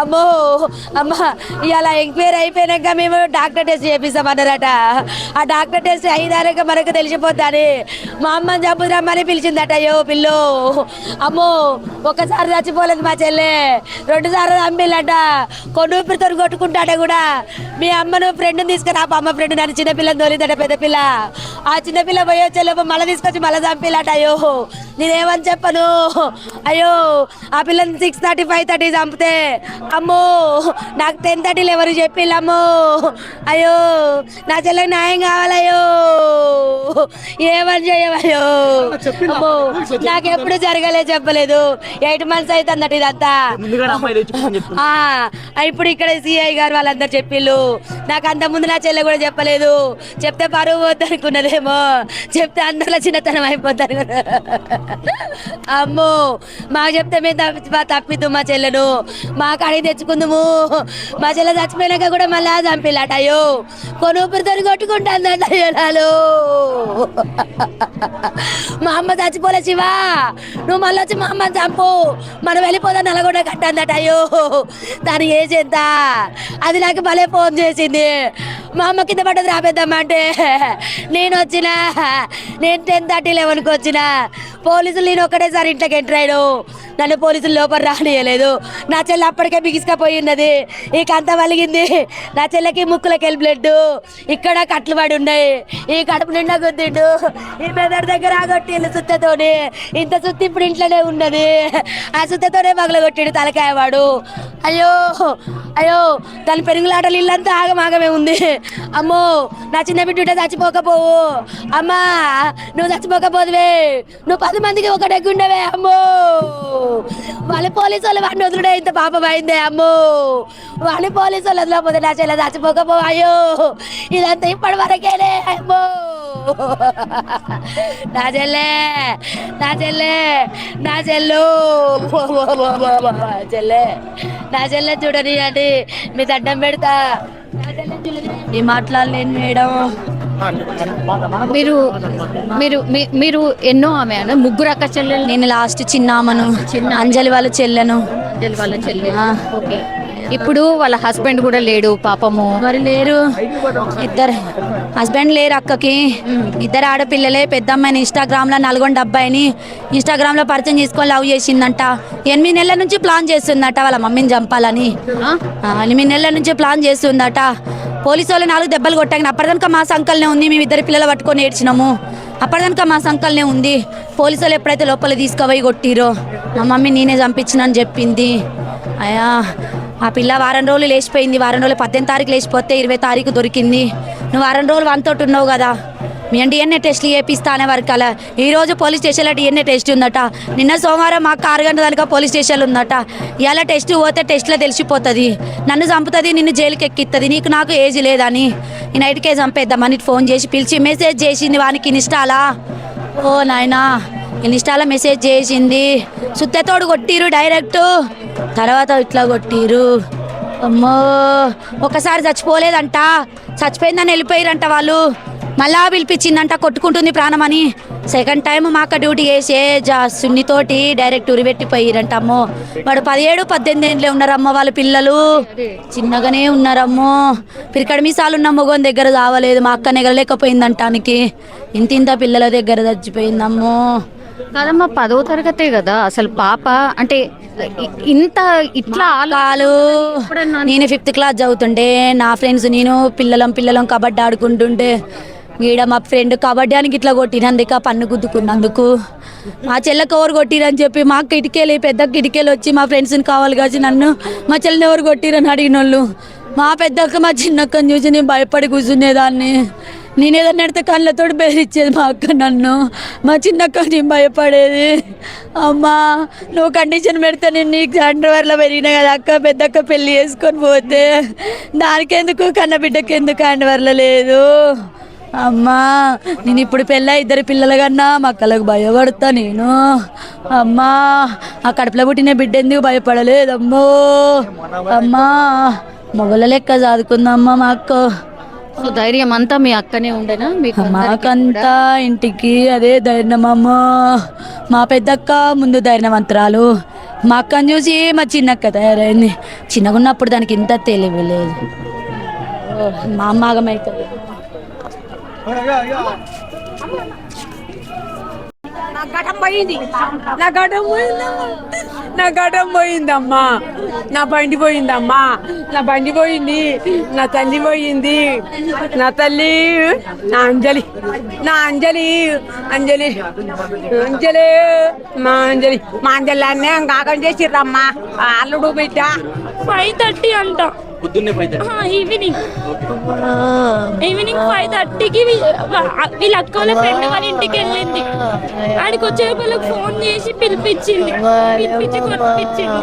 అమ్మో అమ్మ ఇలా ఎంక్వైరీ అయిపోయినాక మేము డాక్టర్ టెస్ట్ చేపిస్తామన్నారట ఆ డాక్టర్ టెస్ట్ అయినాక మనకు తెలిసిపోతాని మా అమ్మని చంపుదామని పిలిచిందట అయ్యో పిల్లు. అమ్మో ఒకసారి చచ్చిపోలేదు మా చెల్లె. రెండుసార్లు చంపిల్లట కొన్ని కొట్టుకుంటాట కూడా మీ అమ్మను ఫ్రెండ్ని తీసుకుని ఆ అమ్మ ఫ్రెండ్ నన్ను చిన్నపిల్లని తోలిందట పెద్ద పిల్ల. ఆ చిన్నపిల్ల పోయి వచ్చేలోపు మళ్ళీ తీసుకొచ్చి మళ్ళీ చంపిల్లట అయ్యో. నేనేమని చెప్పను? అయ్యో ఆ పిల్లని సిక్స్ థర్టీ ఫైవ్ థర్టీ చంపితే అమ్మో నాకు టెన్ థర్టీలు ఎవరు చెప్పిల్లమ్మో అయ్యో నా చెల్లెకి న్యాయం కావాలయ్యో. ఏమని చేయవయ్యో? అమ్మో నాకు ఎప్పుడు జరగలే చెప్పలేదు. ఎయిట్ మంత్స్ ఇదంతా. తెచ్చుకోమని చెప్తున్నా ఆ, ఇప్పుడు ఇక్కడ సిఐ గారు వాళ్ళందరూ చెప్పిళ్ళు. నాకు అంత ముందు నా చెల్లె కూడా చెప్పలేదు. చెప్తే పరువు పోద్ది అనుకున్నదేమో చెప్తే అందరిలో చిన్నతనం అయిపోతారు అమ్మో మాకు చెప్తే మేము తప్పి తప్పిద్దు మా చెల్లెను. మా కాడికి తెచ్చుకుందుము. మా చెల్లె చచ్చిపోయినాక కూడా మళ్ళా చంపిల్లట అయ్యో. కొన్ని ఊపిరితో కొట్టుకుంటాందంట అయ్యో మా అమ్మ చచ్చిపోలే శివా. నువ్వు మళ్ళీ వచ్చి మా అమ్మని చంపు. మనం వెళ్ళిపోదా నల్గొండ కట్టందట అయ్యో. దాని ఏజ్ ఎంత? అది నాకు భలే ఫోన్ చేసింది. మా అమ్మ కింద పడ్డది రాపేద్దామా అంటే నేను వచ్చిన నేను టెన్ థర్టీ లెవెన్కి వచ్చిన. పోలీసులు నేను ఒకటేసారి ఇంట్లోకి ఎంటర్ అయ్యాను నన్ను పోలీసులు లోపల రానియలేదు. నా చెల్లి అప్పటికే బిగిసుకపోయి ఉన్నది. ఈ కంత వలిగింది. నా చెల్లెకి ముక్కులకి వెళ్ళి బ్లడ్ ఇక్కడ కట్లు పడి ఉన్నాయి. ఈ కడుపు నిండా గుద్దిండు. ఈ మెదడు దగ్గర ఆగొట్టిండు సుత్తతోని. ఇంత సుత్తి ఇప్పుడు ఇంట్లోనే ఉన్నది. ఆ సుత్తతోనే పగలగొట్టిండు తలకాయ వాడు అయ్యో అయ్యో దాని పెరుగులాటలు ఇల్లంతా ఆగమాగమే ఉంది. అమ్మో నా చిన్న బిడ్డ చచ్చిపోకపోవు. అమ్మా నువ్వు చచ్చిపోకపోదువే. నువ్వు పది మందికి ఒక డెగ్గుండవే అమ్మో. వాళ్ళ పోలీసు వాళ్ళు వాడిని వదిలే ఇంత పాపం అయిందే అమ్మో. వాళ్ళ పోలీసు వాళ్ళు వదలకపోతే నా చెల్లె చచ్చిపోకపో అయ్యో ఇదంతా ఇప్పటి వరకేనే అమ్మో. నా చెల్లె నా చెల్లె నా చెల్లు. చెల్లె నా చెల్లె చూడని అంటే మీ దండం పెడతా. ఈ మాట్లాడలేను మేడం మీరు మీరు మీరు ఎన్నో ఆమె అన్న? ముగ్గురు అక్క చెల్లెలు? నేను లాస్ట్ చిన్నామను చిన్న అంజలి వాళ్ళ చెల్లెను. చెల్లెలు. వాళ్ళ. ఓకే. ఇప్పుడు వాళ్ళ హస్బెండ్ కూడా లేడు పాపము. మరి లేరు. ఇద్దరు. హస్బెండ్ లేరు అక్కకి. ఇద్దరు ఆడపిల్లలే పెద్ద అమ్మాయిని ఇన్స్టాగ్రామ్లో నల్గొండ అబ్బాయిని ఇన్స్టాగ్రామ్లో పరిచయం చేసుకొని లవ్ చేసిందంట. ఎనిమిది నెలల నుంచి ప్లాన్ చేస్తుందట వాళ్ళ మమ్మీని చంపాలని. ఎనిమిది నెలల నుంచి ప్లాన్ చేస్తుందట. పోలీసు వాళ్ళు నాలుగు దెబ్బలు కొట్టాక అప్పటిదనక మా సంకల్నే ఉంది మేము ఇద్దరు పిల్లలు పట్టుకొని ఏడ్చినాము. అప్పటిదనక మా సంకల్నే ఉంది. పోలీసు వాళ్ళు ఎప్పుడైతే లోపల తీసుకుపోయి కొట్టిరో మా మమ్మీ నేనే చంపించినని చెప్పింది. అయ్యా ఆ పిల్ల వారం రోజులు లేచిపోయింది. వారం రోజులు పద్దెనిమిది తారీఖు లేచిపోతే ఇరవై తారీఖు దొరికింది. నువ్వు వారం రోజులు వంతోటి ఉన్నావు కదా. మీ డిఎన్ఏ టెస్ట్లు చేపిస్తా అనే వరకు అలా పోలీస్ స్టేషన్లో డిఎన్ఏ టెస్ట్ ఉందట. నిన్న సోమవారం మాకు ఆరు గంటల దానికా పోలీస్ స్టేషన్లో ఉందట. ఇలా టెస్ట్ పోతే టెస్ట్లో తెలిసిపోతుంది. నన్ను చంపుతుంది నిన్ను జైలుకి ఎక్కిస్తుంది నీకు నాకు ఏజ్ లేదని. ఈ నైట్కే చంపేద్దామని ఫోన్ చేసి పిలిచి మెసేజ్ చేసింది వానికి ఇన్స్టాలా? ఓ నాయనా ఇన్స్టాలో మెసేజ్ చేసింది. సుత్తతోడు కొట్టిరు డైరెక్ట్ తర్వాత ఇట్లా కొట్టిరు. అమ్మో ఒకసారి చచ్చిపోలేదంట. చచ్చిపోయిందని వెళ్ళిపోయారంట వాళ్ళు. మళ్ళా పిలిపించిందంట కొట్టుకుంటుంది ప్రాణమని. సెకండ్ టైం మా అక్క డ్యూటీ చేసే జా సున్నితోటి డైరెక్ట్ ఉరిపెట్టిపోయారంట అమ్మో. వాడు పదిహేడు పద్దెనిమిది ఏండ్లే ఉన్నారమ్మ వాళ్ళ పిల్లలు. చిన్నగానే ఉన్నారమ్మో. పిరికడ మీసాలు ఉన్న మొగోని దగ్గర కావలేదు మా అక్క నెగలేకపోయిందంటానికి ఇంత ఇంత పిల్లల దగ్గర చచ్చిపోయిందమ్మో. కాదమ్మా పదో తరగతే కదా అసలు పాప అంటే ఇంత ఇట్లా ఆలో- నేను ఫిఫ్త్ క్లాస్ చదువుతుండే నా ఫ్రెండ్స్ నేను పిల్లలం పిల్లలం కబడ్డీ ఆడుకుంటుంటే ఈడ మా ఫ్రెండ్ కబడ్డీ అని ఇట్లా కొట్టినందుక పన్ను గుద్దుకున్నందుకు. మా చెల్లెకి ఎవరు కొట్టిరని చెప్పి మా కిటికీలు పెద్ద కిటికీలు వచ్చి మా ఫ్రెండ్స్ని కావాలి కాచి నన్ను మా చెల్లిని ఎవరు కొట్టిరని అడిగిన వాళ్ళు మా పెద్దక్క మా చిన్నక్కని చూసి నేను భయపడి కూర్చునేదాన్ని. నేను ఏదైనా నెడితే కళ్ళతో బెదిరిచ్చేది మా అక్క నన్ను. మా చిన్నక్క నేను భయపడేది. అమ్మా నువ్వు కండిషన్ పెడితే నేను నీకు అండర్వేర్లో పెరిగినా కదా అక్క పెద్దక్క పెళ్ళి చేసుకొని పోతే. దానికెందుకు కన్నబిడ్డకి ఎందుకు అండర్వేర్లో లేదు? అమ్మా నేను ఇప్పుడు పెళ్ళ ఇద్దరు పిల్లల కన్నా మా అక్కలకు భయపడతా నేను. అమ్మా ఆ కడుపులో పుట్టిన బిడ్డ ఎందుకు భయపడలేదమ్మో. అమ్మా మొగల లెక్క చదువుకుందమ్మా మా అక్క. సో ధైర్యం అంతా మీ అక్కనే ఉండేనా? మీకు మాకంతా ఇంటికి అదే ధైర్యం అమ్మ. మా పెద్దక్క ముందు ధైర్యవంతురాలు మా అక్కని చూసి మా చిన్నక్క తయారైంది. చిన్నగా ఉన్నప్పుడు దానికి ఇంత తెలివి లేదు. మా అమ్మ ఆగమవుతుంది నా ఘటం పోయింది. నా ఘటం పోయిందమ్మా. నా ఘటం పోయిందమ్మా. నా బండి పోయిందమ్మా. నా బండి పోయింది. నా తల్లి పోయింది. నా తల్లి నా అంజలి నా అంజలి అంజలి అంజలి మా అంజలి. మా అంజలి అన్నే కాకం చేసిర్రమ్మా. అల్లుడు బిడ్డ. ఫైవ్ థర్టీ అంట. పొద్దున్నే ఈవినింగ్ ఈవినింగ్ ఫైవ్ థర్టీకి వీళ్ళ అక్క వాళ్ళ ఫ్రెండ్ వాళ్ళ ఇంటికి వెళ్ళింది. ఆడికి వచ్చే వాళ్ళకి ఫోన్ చేసి పిలిపించింది. పిలిపించి కొట్టించింది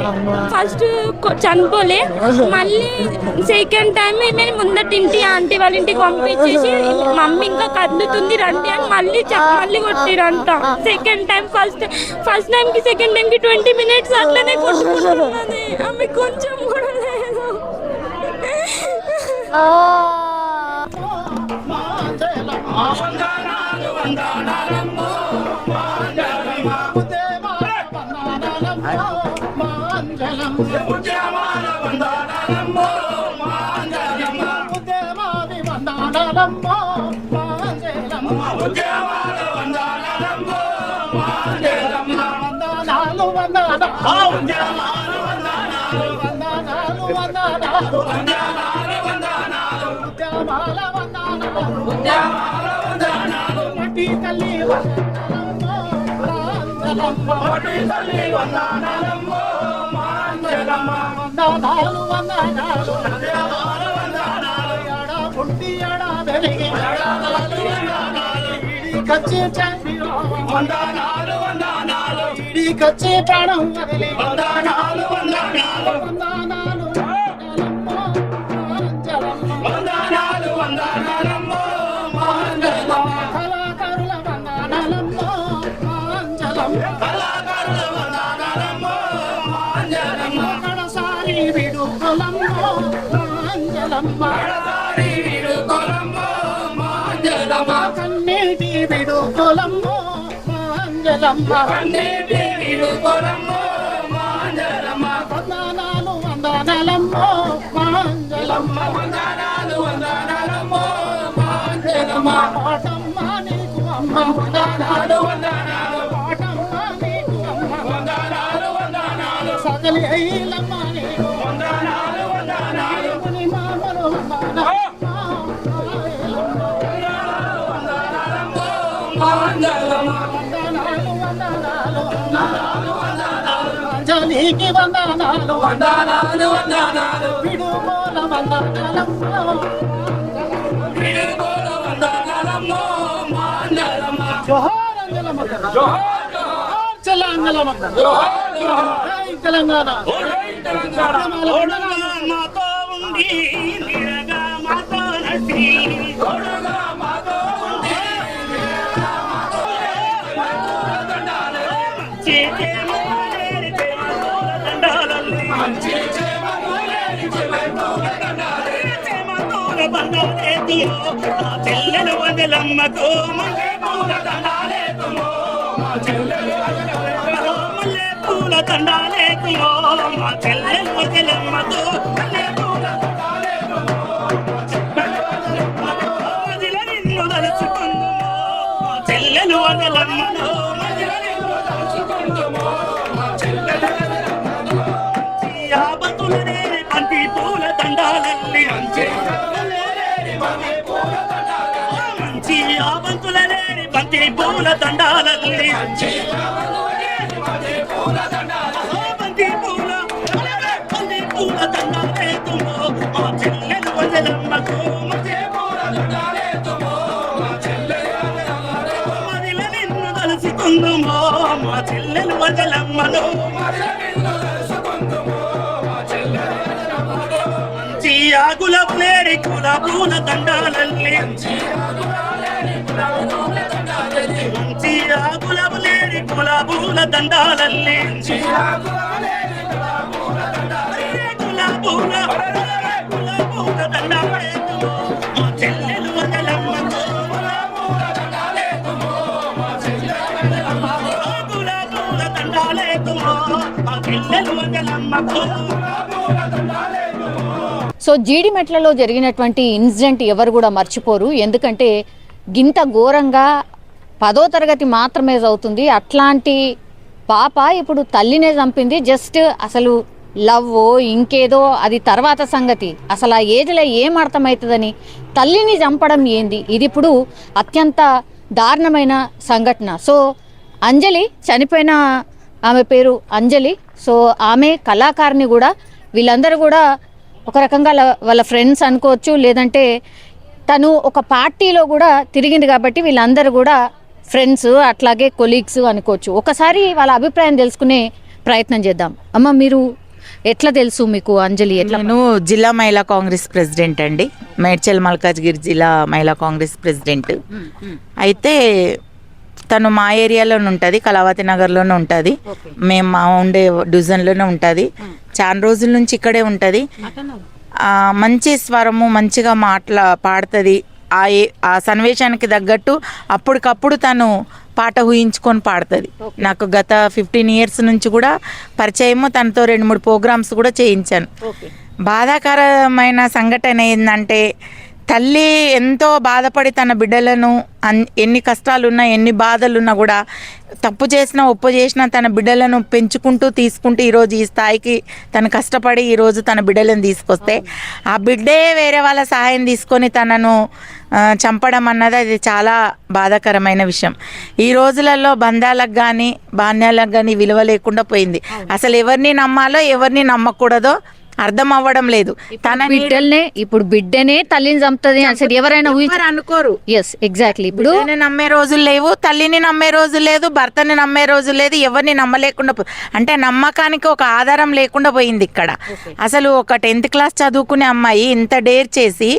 ఫస్ట్ చనిపోలే. మళ్ళీ సెకండ్ టైం మేము ముందటి ఇంటి ఆంటీ వాళ్ళ ఇంటికి పంపించేసి మమ్మీ ఇంకా కదులుతుంది రండి అని మళ్ళీ మళ్ళీ కొట్టిరంట. Second time first first time కి సెకండ్ టైం కి ట్వంటీ మినిట్స్ అట్లనే కొట్టుకుంటున్నది. ఆమె కొంచెం కూడా వందనాలు వందనాలు వందనాలు వందనాలు వందనాలు లేదు కచ్చే ప్రాణం వదిలి. వందనాలు వందనాలు వందనాలు వందనాలు కళాకారుల వందనాలమ్మో మాంజలమ్మ మాంజలమ్మ కన్నీటి విడుకులమ్మో మాంజలమ్మ మాంజలమ్మ వందనాలు వందనాలమ్మో మాంజలమ్మ వందనాలు వందనాలమ్మో మాంజలమ్మ పాటమ్మ నీకు అమ్మ వందనాలు వందనాలు వందనాలు వందనాలు ముని మామలు వందనాలు. వందనాలు వందనాలు వందనాలు. విడుమూల వందనాలమ్మో జోహార్ జోహార్ జోహార్ జోహార్. తెలంగాణ. మాతో నిరగా మాతో నసి మాతో చెల్లెలు పూల దండాలేకుమో మల్లె పూల దండాలేకుమో మా చెల్లెలు వదలమ్మకు పూల నిన్ను మా చెల్లెలు బంతి పూల దండాలల్లి మంచి మంచి యాబంతులనే బంతి పూల దండాలల్లి మంచి బంతి పూల మా చెల్లెలు వదలమ్మను మంచి ప్లేడి కుల పూల దండాలల్లి మంచి ప్లేడి దండాలల్లి సో జీడిమెట్లలో జరిగినటువంటి ఇన్సిడెంట్ ఎవరు కూడా మర్చిపోరు. ఎందుకంటే గింత ఘోరంగా పదో తరగతి మాత్రమే చదువుతుంది. అట్లాంటి పాప ఇప్పుడు తల్లినే చంపింది. జస్ట్ అసలు లవ్ ఇంకేదో అది తర్వాత సంగతి. అసలు ఆ ఏజ్లో ఏం అర్థమవుతుందని తల్లిని చంపడం ఏంది? ఇది ఇప్పుడు అత్యంత దారుణమైన సంఘటన. సో అంజలి చనిపోయిన ఆమె పేరు అంజలి. సో ఆమె కళాకారిణి కూడా. వీళ్ళందరూ కూడా ఒక రకంగా వాళ్ళ ఫ్రెండ్స్ అనుకోవచ్చు. లేదంటే తను ఒక పార్టీలో కూడా తిరిగింది కాబట్టి వీళ్ళందరూ కూడా ఫ్రెండ్స్ అట్లాగే కొలీగ్స్ అనుకోవచ్చు. ఒకసారి వాళ్ళ అభిప్రాయం తెలుసుకునే ప్రయత్నం చేద్దాం. అమ్మ మీరు ఎట్లా తెలుసు మీకు అంజలి ఎట్లా నేను జిల్లా మహిళా కాంగ్రెస్ ప్రెసిడెంట్ అండి. మేడ్చల్ మల్కాజ్గిరి జిల్లా మహిళా కాంగ్రెస్ ప్రెసిడెంట్. అయితే తను మా ఏరియాలోనే ఉంటుంది కళావతి నగర్లోనే ఉంటుంది. మేము మా ఉండే డివిజన్లోనే ఉంటుంది. చాలా రోజుల నుంచి ఇక్కడే ఉంటుంది. ఆ, మంచి స్వరము మంచిగా మాట్లా పాడుతుంది. ఆ ఏ- ఆ సన్నివేశానికి తగ్గట్టు అప్పటికప్పుడు తను పాట ఊహించుకొని పాడుతుంది. నాకు గత ఫిఫ్టీన్ ఇయర్స్ నుంచి కూడా పరిచయము తనతో రెండు మూడు ప్రోగ్రామ్స్ కూడా చేయించాను. బాధాకరమైన సంఘటన ఏంటంటే తల్లి ఎంతో బాధపడి తన బిడ్డలను ఎన్ని కష్టాలున్నా ఎన్ని బాధలున్నా కూడా తప్పు చేసినా ఒప్పు చేసినా తన బిడ్డలను పెంచుకుంటూ తీసుకుంటూ ఈరోజు ఈ స్థాయికి తను కష్టపడి ఈరోజు తన బిడ్డలను తీసుకొస్తే ఆ బిడ్డే వేరే వాళ్ళ సహాయం తీసుకొని తనను చంపడం అన్నది అది చాలా బాధాకరమైన విషయం. ఈ రోజులలో బంధాలకు కానీ బాణ్యాలకు కానీ విలువ లేకుండా పోయింది. అసలు ఎవరిని నమ్మాలో ఎవరిని నమ్మకూడదో అర్థం అవ్వడం లేదు తన బిడ్డల్నే ఇప్పుడు బిడ్డనే తల్లిని చంపుతుంది అసలు ఎవరైనా అనుకోరు. ఎస్ ఎగ్జాక్ట్లీ ఇప్పుడు నమ్మే రోజులు లేవు తల్లిని నమ్మే రోజు లేదు భర్తని నమ్మే రోజు లేదు ఎవరిని నమ్మలేకుండా అంటే నమ్మకానికి ఒక ఆధారం లేకుండా పోయింది ఇక్కడ. అసలు ఒక టెన్త్ క్లాస్ చదువుకునే అమ్మాయి ఇంత డేర్ చేసి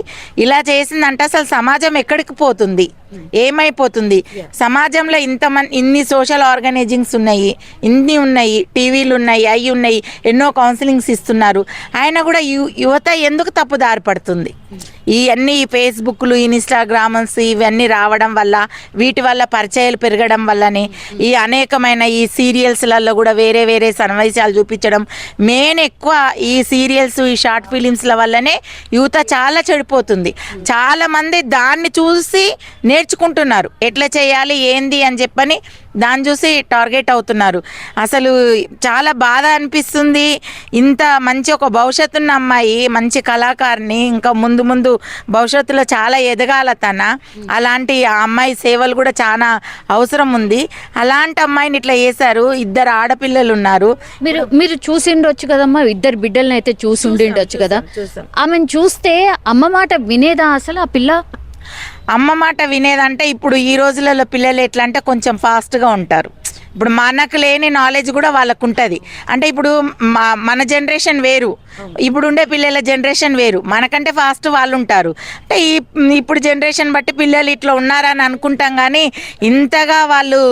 ఇలా చేసిందంటే అసలు సమాజం ఎక్కడికి పోతుంది? ఏమైపోతుంది? సమాజంలో ఇంతమంది ఇన్ని సోషల్ ఆర్గనైజింగ్స్ ఉన్నాయి ఇన్ని ఉన్నాయి టీవీలు ఉన్నాయి అవి ఉన్నాయి ఎన్నో కౌన్సిలింగ్స్ ఇస్తున్నారు. ఆయన కూడా యు- యువత ఎందుకు తప్పుదారి పడుతుంది? ఈ అన్ని ఈ ఫేస్బుక్లు ఇన్స్టాగ్రామ్స్ ఇవన్నీ రావడం వల్ల వీటి వల్ల పరిచయాలు పెరగడం వల్లనే ఈ అనేకమైన ఈ సీరియల్స్లలో కూడా వేరే వేరే సన్నివేశాలు చూపించడం మెయిన్ ఎక్కువ ఈ సీరియల్స్ ఈ షార్ట్ ఫిలిమ్స్ల వల్లనే యువత చాలా చెడిపోతుంది. చాలా మంది దాన్ని చూసి నేర్చుకుంటున్నారు. ఎట్లా చేయాలి ఏంది అని చెప్పని దాన్ని చూసి టార్గెట్ అవుతున్నారు. అసలు చాలా బాధ అనిపిస్తుంది. ఇంత మంచి ఒక భవిష్యత్తున్న అమ్మాయి మంచి కళాకారిని ఇంకా ముందు ముందు భవిష్యత్తులో చాలా ఎదగాల తన. అలాంటి ఆ అమ్మాయి సేవలు కూడా చాలా అవసరం ఉంది. అలాంటి అమ్మాయిని ఇట్లా చేశారు. ఇద్దరు ఆడపిల్లలు ఉన్నారు. మీరు మీరు చూసిండొచ్చు కదమ్మా. ఇద్దరు బిడ్డల్ని అయితే చూసి ఉండిండొచ్చు కదా ఆమెను చూస్తే అమ్మ మాట వినేదా? అసలు ఆ పిల్ల అమ్మ మాట వినేదంటే ఇప్పుడు ఈ రోజులలో పిల్లలు ఎట్లా అంటే కొంచెం ఫాస్ట్గా ఉంటారు. ఇప్పుడు మనకు లేని నాలెడ్జ్ కూడా వాళ్ళకు ఉంటుంది అంటే ఇప్పుడు మా- మన జనరేషన్ వేరు. ఇప్పుడు ఉండే పిల్లల జనరేషన్ వేరు. మనకంటే ఫాస్ట్ వాళ్ళు ఉంటారు అంటే ఈ ఇప్పుడు జనరేషన్ బట్టి పిల్లలు ఇట్లా ఉన్నారని అనుకుంటాం కానీ ఇంతగా వాళ్ళు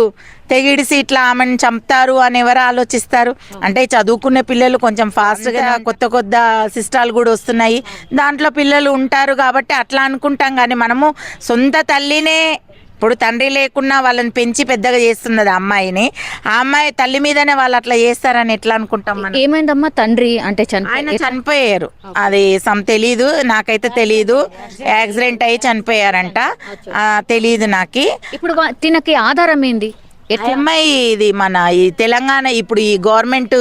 తెగిడిసి ఇట్లా ఆమెను చంపుతారు అని ఎవరు ఆలోచిస్తారు? అంటే చదువుకునే పిల్లలు కొంచెం ఫాస్ట్గా కొత్త కొత్త సిస్టాలు కూడా వస్తున్నాయి. దాంట్లో పిల్లలు ఉంటారు కాబట్టి అట్లా అనుకుంటాం కానీ మనము సొంత తల్లినే ఇప్పుడు తండ్రి లేకున్నా వాళ్ళని పెంచి పెద్దగా చేస్తున్నది ఆ అమ్మాయిని. ఆ అమ్మాయి తల్లి మీదనే వాళ్ళు అట్లా చేస్తారని ఎట్లా అనుకుంటాం మనం? ఏమైందమ్మా? తండ్రి అంటే ఆయన చనిపోయారు. అది సమ్ తెలీదు నాకైతే తెలీదు. యాక్సిడెంట్ అయ్యి చనిపోయారంట. ఆ, తెలీదు నాకు. ఇప్పుడు వా- తినకి ఆధారం ఏంది? ఎట్లా అమ్మాయి ఇది మన ఈ తెలంగాణ? ఇప్పుడు ఈ గవర్నమెంట్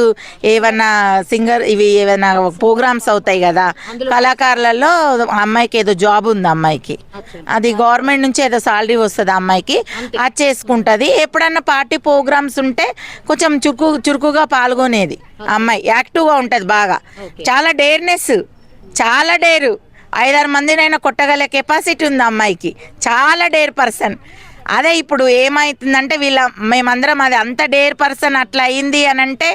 ఏమన్నా సింగర్ ఇవి ఏమైనా ప్రోగ్రామ్స్ అవుతాయి కదా కళాకారులలో అమ్మాయికి ఏదో జాబ్ ఉంది అమ్మాయికి. అది గవర్నమెంట్ నుంచి ఏదో సాలరీ వస్తుంది అమ్మాయికి. అది చేసుకుంటది. ఎప్పుడన్నా పార్టీ ప్రోగ్రామ్స్ ఉంటే కొంచెం చురుకు చురుకుగా పాల్గొనేది అమ్మాయి. యాక్టివ్గా ఉంటది బాగా. చాలా డేర్నెస్. చాలా డేరు. ఐదారు మందినైనా కొట్టగల కెపాసిటీ ఉంది అమ్మాయికి. చాలా డేర్ పర్సన్. అదే ఇప్పుడు ఏమైతుందంటే వీళ్ళ మేమందరం అది అంత డేర్ పర్సన్ అట్లా అయింది అని అంటే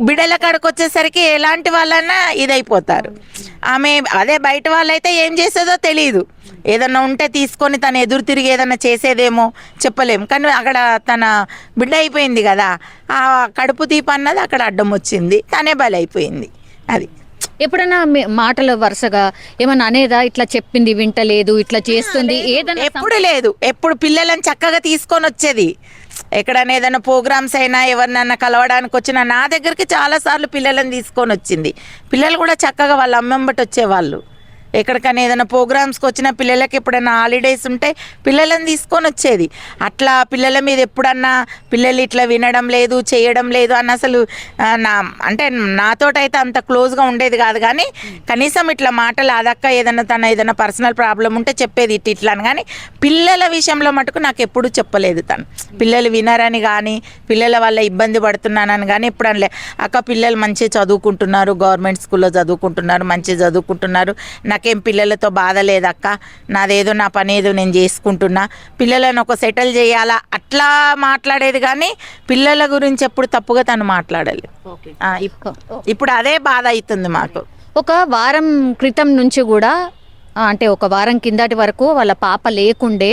బిడల కాడికి వచ్చేసరికి ఎలాంటి వాళ్ళన్నా ఇదైపోతారు. ఆమె అదే బయట వాళ్ళైతే ఏం చేసేదో తెలియదు ఏదన్నా ఉంటే తీసుకొని తను ఎదురు తిరిగి ఏదన్నా చేసేదేమో చెప్పలేము. కానీ అక్కడ తన బిడ్డ అయిపోయింది కదా ఆ కడుపు తీప అన్నది అక్కడ అడ్డం వచ్చింది. తనే బలైపోయింది. అది. ఎప్పుడైనా మాటలు వరుసగా ఏమన్నా అనేదా? ఇట్లా చెప్పింది వింటలేదు ఇట్లా చేస్తుంది ఏదన్నా ఎప్పుడు లేదు. ఎప్పుడు పిల్లలను చక్కగా తీసుకొని వచ్చేది. ఎక్కడైనా ఏదైనా ప్రోగ్రామ్స్ అయినా ఎవరినన్నా కలవడానికి వచ్చినా నా దగ్గరికి చాలాసార్లు పిల్లలను తీసుకొని వచ్చింది. పిల్లలు కూడా చక్కగా వాళ్ళ అమ్మెంబటి వచ్చేవాళ్ళు. ఎక్కడికైనా ఏదైనా ప్రోగ్రామ్స్కి వచ్చిన పిల్లలకి ఎప్పుడైనా హాలిడేస్ ఉంటే పిల్లలను తీసుకొని వచ్చేది. అట్లా పిల్లల మీద ఎప్పుడన్నా పిల్లలు ఇట్లా వినడం లేదు చేయడం లేదు అని అసలు నా అంటే నాతోటైతే అంత క్లోజ్గా ఉండేది కాదు కానీ కనీసం ఇట్లా మాటలు అదక్క ఏదైనా తన ఏదైనా పర్సనల్ ప్రాబ్లం ఉంటే చెప్పేది ఇట్ ఇట్లా అని కానీ పిల్లల విషయంలో మటుకు నాకు ఎప్పుడు చెప్పలేదు తను. పిల్లలు వినరని కానీ పిల్లల వల్ల ఇబ్బంది పడుతున్నానని కానీ ఎప్పుడు అనలే అక్క పిల్లలు మంచిగా చదువుకుంటున్నారు గవర్నమెంట్ స్కూల్లో చదువుకుంటున్నారు మంచిగా చదువుకుంటున్నారు నాకేం పిల్లలతో బాధ లేదక్క. నాదేదో నా పని ఏదో నేను చేసుకుంటున్నా. పిల్లలను ఒక సెటిల్ చేయాలా? అట్లా మాట్లాడేది కానీ పిల్లల గురించి ఎప్పుడు తప్పుగా తను మాట్లాడలేదు. ఇప్- ఇప్పుడు అదే బాధ అవుతుంది మాకు. ఒక వారం క్రితం నుంచి కూడా అంటే ఒక వారం కిందటి వరకు వాళ్ళ పాప లేకుండే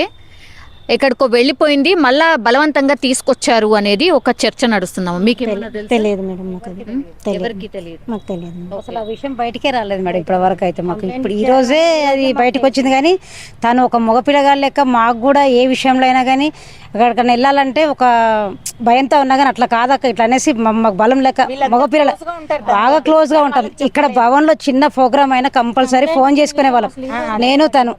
ఎక్కడికో వెళ్ళిపోయింది మళ్ళా బలవంతంగా తీసుకొచ్చారు అనేది ఒక చర్చ నడుస్తున్నాము మీకు? తెలియదు మేడం మాకు. అది తెలియదు ఎవరికి తెలియదు? మాకు తెలియదు అసలు ఆ విషయం బయటికే రాలేదు మేడం ఇప్పటి వరకు అయితే మాకు. ఇప్పుడు ఈ రోజే అది బయటకు వచ్చింది కానీ తను ఒక మగ పిల్లగాడు లెక్క మాకు కూడా ఏ విషయంలో అయినా కానీ ఎక్కడికైనా వెళ్ళాలంటే ఒక భయంతో ఉన్నా కానీ అట్లా కాదక్క. ఇట్లా అనేసి మాకు బలం లెక్క మగ పిల్లల బాగా క్లోజ్గా ఉంటాం ఇక్కడ భవన్లో చిన్న ప్రోగ్రామ్ అయినా కంపల్సరీ ఫోన్ చేసుకునే వాళ్ళం. నేను తను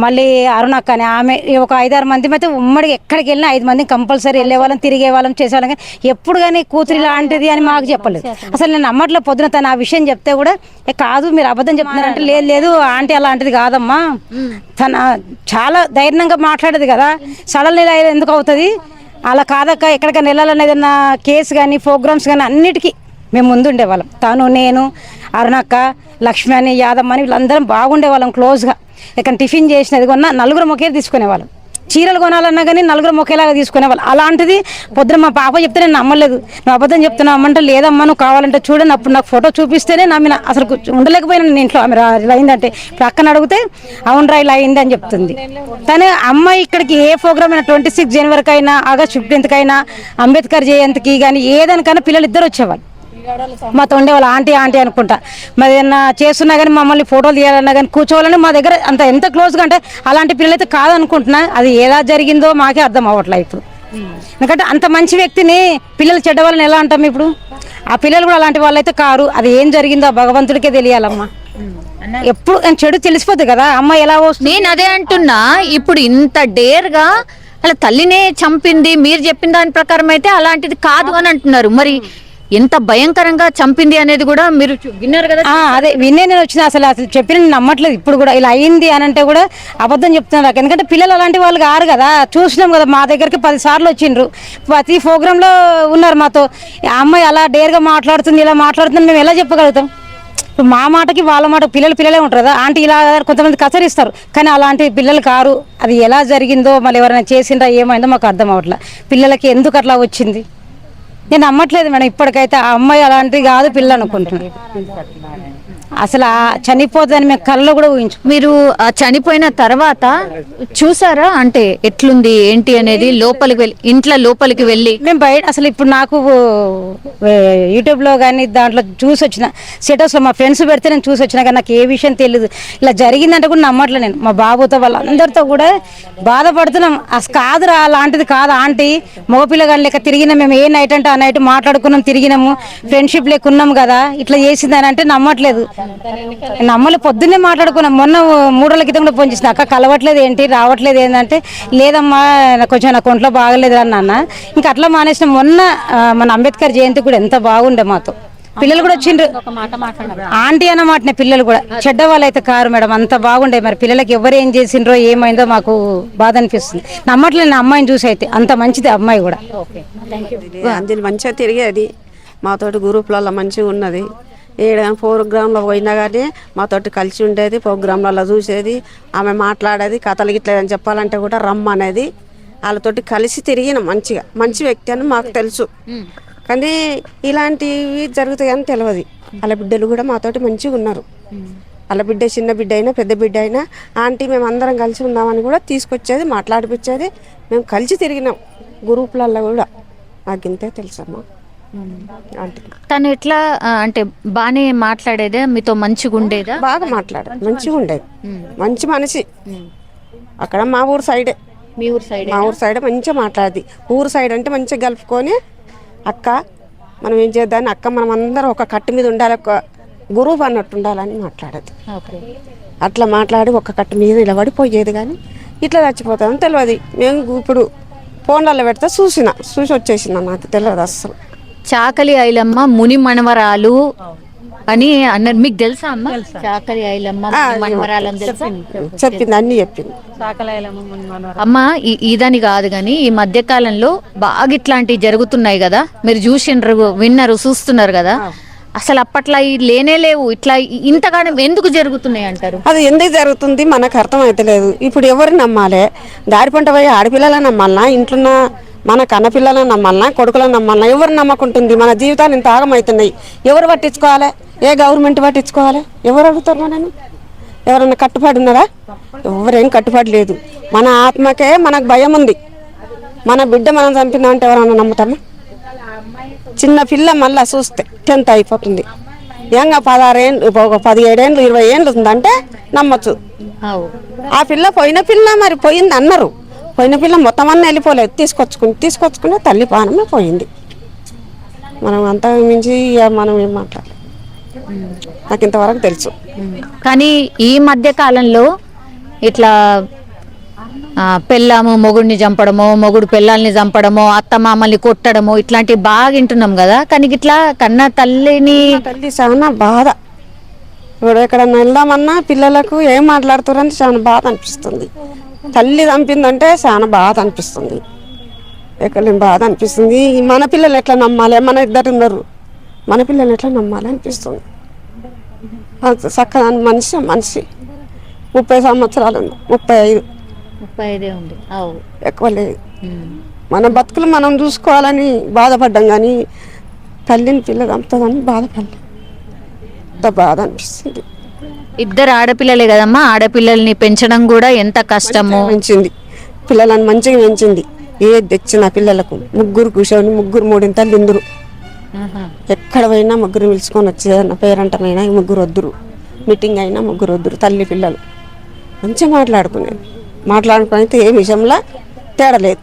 మళ్ళీ అరుణక్క అని ఆమె ఒక ఐదారు మంది అయితే ఉమ్మడికి ఎక్కడికి వెళ్ళినా ఐదు మంది కంపల్సరీ వెళ్ళే వాళ్ళం తిరిగే వాళ్ళం చేసేవాళ్ళం కానీ ఎప్పుడు కానీ కూతురి లాంటిది అని మాకు చెప్పలేదు. అసలు నేను నమ్మట్లో పొద్దున తను ఆ విషయం చెప్తే కూడా "ఏ కాదు మీరు అబద్ధం చెప్తున్నారంటే లేదు లేదు ఆంటీ అలాంటిది కాదమ్మా. తన చాలా ధైర్యంగా మాట్లాడేది కదా. సడన్ ఇలా ఎందుకు అవుతుంది అలా కాదక్క ఎక్కడికైనా వెళ్ళాలన్న ఏదైనా కేసు కానీ ప్రోగ్రామ్స్ కానీ అన్నిటికీ మేము ముందు ఉండేవాళ్ళం తను నేను అరుణక్క లక్ష్మి అని యాదమ్మ అని వీళ్ళందరం బాగుండేవాళ్ళం క్లోజ్గా. ఇక్కడ టిఫిన్ చేసినది కొన్నా నలుగురు ఒకే తీసుకునేవాళ్ళం. చీరలు కొనాలన్నా కానీ నలుగురు ఒకేలాగా తీసుకునేవాళ్ళు. అలాంటిది పొద్దున మా పాప చెప్తే నేను నమ్మలేదు. నువ్వు అబద్ధం చెప్తున్నావు అమ్మంటే లేదమ్మా నువ్వు కావాలంటే చూడండి అప్పుడు నాకు ఫోటో చూపిస్తేనే నమ్మిన అసలు ఉండలేకపోయినా ఇంట్లో ఆమె ఇలా అయిందంటే. ఇప్పుడు అక్కని అడిగితే అవునరా ఇలా అయింది అని చెప్తుంది. తను అమ్మ ఇక్కడికి ఏ ప్రోగ్రామ్ అయినా ట్వంటీ సిక్స్ జనవరికి అయినా ఆగస్ట్ ఫిఫ్టీన్త్కి అయినా అంబేద్కర్ జయంతికి కానీ ఏదానికైనా పిల్లలు ఇద్దరు వచ్చేవాళ్ళు. మాతో ఉండేవాళ్ళు ఆంటీ ఆంటీ అనుకుంటా. మరి ఏదన్నా చేస్తున్నా కానీ మమ్మల్ని ఫోటోలు తీయాలన్నా కానీ కూర్చోవాలని మా దగ్గర అంత ఎంత క్లోజ్గా అంటే అలాంటి పిల్లలైతే కాదనుకుంటున్నా. అది ఎలా జరిగిందో మాకే అర్థం అవ్వట్లే ఇప్పుడు. ఎందుకంటే అంత మంచి వ్యక్తిని పిల్లలు చెడ్డ వాళ్ళని ఎలా అంటాం ఇప్పుడు? ఆ పిల్లలు కూడా అలాంటి వాళ్ళైతే కారు. అది ఏం జరిగిందో ఆ భగవంతుడికే తెలియాలమ్మా. ఎప్పుడు చెడు తెలిసిపోతుంది కదా. అమ్మ ఎలా వస్తుంది? నేను అదే అంటున్నా. ఇప్పుడు ఇంత డేర్గా అలా తల్లినే చంపింది మీరు చెప్పిన దాని ప్రకారం అయితే అలాంటిది కాదు అని అంటున్నారు. మరి ఎంత భయంకరంగా చంపింది అనేది కూడా మీరు విన్నారు కదా? అదే విన్నే నేను వచ్చిన అసలు అసలు చెప్పిన నేను నమ్మట్లేదు. ఇప్పుడు కూడా ఇలా అయింది అని అంటే కూడా అబద్ధం చెప్తున్నారు ఎందుకంటే పిల్లలు అలాంటి వాళ్ళు కారు కదా. చూసినాం కదా మా దగ్గరికి పది సార్లు వచ్చిండ్రు. ప్రతి ప్రోగ్రాంలో ఉన్నారు మాతో. అమ్మాయి అలా డేర్గా మాట్లాడుతుంది ఇలా మాట్లాడుతుంది మేము ఎలా చెప్పగలుగుతాం? ఇప్పుడు మా మాటకి వాళ్ళ మాట పిల్లలు పిల్లలే ఉంటారు కదా. ఆంటీ ఇలా కొంతమంది కసరిస్తారు. కానీ అలాంటి పిల్లలు కారు అది ఎలా జరిగిందో మళ్ళీ ఎవరైనా చేసిందా ఏమైందో మాకు అర్థం అవ్వట్లే. పిల్లలకి ఎందుకు అట్లా వచ్చింది? నేను నమ్మట్లేదు మేడం ఇప్పటికైతే ఆ అమ్మాయి అలాంటిది కాదు పిల్ల అనుకుంటున్నాను అసలు ఆ చనిపోతుందని మేము కళ్ళు కూడా ఊహించు మీరు ఆ చనిపోయిన తర్వాత చూసారా? అంటే ఎట్లుంది ఏంటి అనేది లోపలికి వెళ్ళి ఇంట్లో లోపలికి వెళ్ళి. మేము బయట అసలు ఇప్పుడు నాకు యూట్యూబ్లో కానీ దాంట్లో చూసి వచ్చిన స్టేటస్లో మా ఫ్రెండ్స్ పెడితే నేను చూసి వచ్చిన కానీ నాకు ఏ విషయం తెలియదు ఇలా జరిగిందంటే కూడా నమ్మట్లే నేను. మా బాబుతో వాళ్ళందరితో కూడా బాధపడుతున్నాం. అసలు కాదురా అలాంటిది కాదు ఆంటీ. మగపిల్లగాడు లెక్క తిరిగినాం మేము ఏ నైట్ అంటే ఆ నైట్ మాట్లాడుకున్నాం తిరిగినాము. ఫ్రెండ్షిప్ లేకున్నాం కదా ఇట్లా చేసిందని అంటే నమ్మట్లేదు. నమ్మలే పొద్దున్నే మాట్లాడుకున్నాం. మొన్న మూడు రోజుల క్రితం కూడా ఫోన్ చేసిన అక్క కలవట్లేదు ఏంటి? రావట్లేదు ఏంటంటే లేదమ్మా కొంచెం నాకు ఒంట్లో బాగలేదు అని అన్న. ఇంకా అట్లా మానేసిన. మొన్న మన అంబేద్కర్ జయంతి కూడా ఎంత బాగుండే మాతో. పిల్లలు కూడా వచ్చిండ్రు. ఆంటీ అన్నమాటనే పిల్లలు కూడా. చెడ్డ వాళ్ళు అయితే కారు మేడం అంత బాగుండే. మరి పిల్లలకి ఎవరు ఏం చేసిండ్రో ఏమైందో మాకు బాధ అనిపిస్తుంది. నమ్మట్లేదు నా అమ్మాయిని చూసి అయితే. అంత మంచిది అమ్మాయి కూడా. మంచిగా తిరిగేది. మాతోటి గ్రూప్లలో మంచిగా ఉన్నది. ఏడ ప్రోగ్రాంలో పోయినా కానీ మాతోటి కలిసి ఉండేది ప్రోగ్రాంలలో చూసేది ఆమె మాట్లాడేది కథలు గిట్ల అని చెప్పాలంటే కూడా రమ్మనేది వాళ్ళతోటి కలిసి తిరిగిన మంచిగా. మంచి వ్యక్తి అని మాకు తెలుసు. కానీ ఇలాంటివి జరుగుతాయని తెలియదు వాళ్ళ బిడ్డలు కూడా మాతోటి మంచిగా ఉన్నారు. వాళ్ళ బిడ్డ చిన్న బిడ్డ అయినా పెద్ద బిడ్డ అయినా ఆంటీ మేము అందరం కలిసి ఉందామని కూడా తీసుకొచ్చేది మాట్లాడిపించేది మేము కలిసి తిరిగినాం. గ్రూపులలో కూడా. నాకు ఇంతే తెలుసమ్మా. తను ఎట్లా అంటే బానే మాట్లాడేదా? మీతో మంచిగా ఉండేదా? బాగా మాట్లాడారు మంచిగా ఉండేది. మంచి మనిషి. అక్కడ మా ఊరు సైడే. మీ ఊరు సైడ్ మా ఊరు సైడ్ మంచిగా మాట్లాడేది. ఊరు సైడ్ అంటే మంచిగా కలుపుకొని అక్క మనం ఏం చేద్దాం? అక్క మనం అందరం ఒక కట్టు మీద ఉండాలి ఒక గురువు అన్నట్టు ఉండాలని మాట్లాడేది. అట్లా మాట్లాడి ఒక కట్టు మీద నిలబడి పోయేది కానీ ఇట్లా చచ్చిపోతామని తెలియదు మేము ఇప్పుడు ఫోన్లలో పెడితే చూసిన. చూసి వచ్చేసిన నాకు తెలియదు అస్సలు. చాకలి ఐలమ్మ ముని మనవరాలు అని అన్నారు మీకు తెలుసా అమ్మ? చాకలి ఐలమ్మ మనవరాలు తెలుసా? చెప్పింది అన్ని చెప్పింది. అమ్మ ఇదని కాదు కానీ ఈ మధ్య కాలంలో బాగా ఇట్లాంటివి జరుగుతున్నాయి కదా. మీరు చూసిండ్రు విన్నారు చూస్తున్నారు కదా. అసలు అప్పట్లో ఈ లేనే లేవు. ఇట్లా ఇంతగానం ఎందుకు జరుగుతున్నాయి అంటారు? అది ఎందుకు జరుగుతుంది? మనకు అర్థం అవుతలేదు ఇప్పుడు ఎవరు నమ్మాలి? దారి పంట పోయి ఆడపిల్లలను నమ్మాలనా? ఇంట్లో మన కన్నపిల్లలను నమ్మాలనా కొడుకులను నమ్మాలనా? ఎవరు నమ్మకుంటుంది? మన జీవితాలు ఇంత ఆగమవుతున్నాయి ఎవరు పట్టించుకోవాలి? ఏ గవర్నమెంట్ పట్టించుకోవాలి? ఎవరు అడుగుతారు మనని ఎవరన్నా కట్టుబడి ఉన్నారా? ఎవరేం కట్టుబడి లేదు. మన ఆత్మకే మనకు భయం ఉంది. మన బిడ్డ మనం చంపిందంటే ఎవరన్నా నమ్ముతామా చిన్న పిల్ల మళ్ళీ చూస్తే టెన్త్ అయిపోతుంది. ఏంగా పదహారేళ్ళు ఒక పదిహేడేళ్ళు ఇరవై ఏళ్ళు ఉందంటే నమ్మచ్చు. ఆ పిల్ల పోయిన పిల్ల మరి పోయింది అన్నారు. పోయిన పిల్ల మొత్తం అన్న వెళ్ళిపోలేదు. తీసుకొచ్చుకుని తీసుకొచ్చుకుని తల్లి పానమే పోయింది. మనం అంతా మించి మనం ఏం మాట్లాడాలి. నాకు ఇంతవరకు తెలుసు. కానీ ఈ మధ్య కాలంలో ఇట్లా పెళ్ళాము మొగుడిని చంపడమో మొగుడు పెళ్ళాల్ని చంపడమో అత్త మామల్ని కొట్టడమో ఇట్లాంటివి బాగా వింటున్నాం కదా. కానీ ఇట్లా కన్న తల్లిని తల్లి చాలా బాధ. ఇప్పుడు ఎక్కడన్నా వెళ్దామన్నా పిల్లలకు ఏం మాట్లాడుతారని చాలా బాధ అనిపిస్తుంది. తల్లి చంపిందంటే చాలా బాధ అనిపిస్తుంది. ఎక్కడ బాధ అనిపిస్తుంది. మన పిల్లలు ఎట్లా నమ్మాలి? మన ఇద్దరు ఉన్నారు. మన పిల్లలు ఎట్లా నమ్మాలి అనిపిస్తుంది. అంత చక్కదాని మనిషి మనిషి. ముప్పై సంవత్సరాలు ఉంది. ముప్పై ఐదు. ముప్పై ఐదే ఉంది. ఎక్కువ లేదు. మన బతుకులు మనం చూసుకోవాలని బాధపడ్డాం కానీ తల్లిని పిల్ల చంపుతుందని బాధపడలేం. అంత బాధ అనిపిస్తుంది. ఇద్దరు ఆడపిల్లలే కదమ్మా. ఆడపిల్లల్ని పెంచడం కూడా ఎంత కష్టమో. పెంచింది. పిల్లలను మంచిగా పెంచింది. ఏది తెచ్చిన పిల్లలకు. ముగ్గురు కూర్చొని ముగ్గురు మూడింతలు ఇందురు ఎక్కడ పోయినా ముగ్గురు పిలుచుకొని వచ్చేదన్న పేరంటమైనా ఈ ముగ్గురు వద్దురు. మీటింగ్ అయినా ముగ్గురు వద్దురు తల్లి పిల్లలు. మంచిగా మాట్లాడుకునేది. మాట్లాడుకుని అయితే ఏ విషయంలో తేడా లేదు.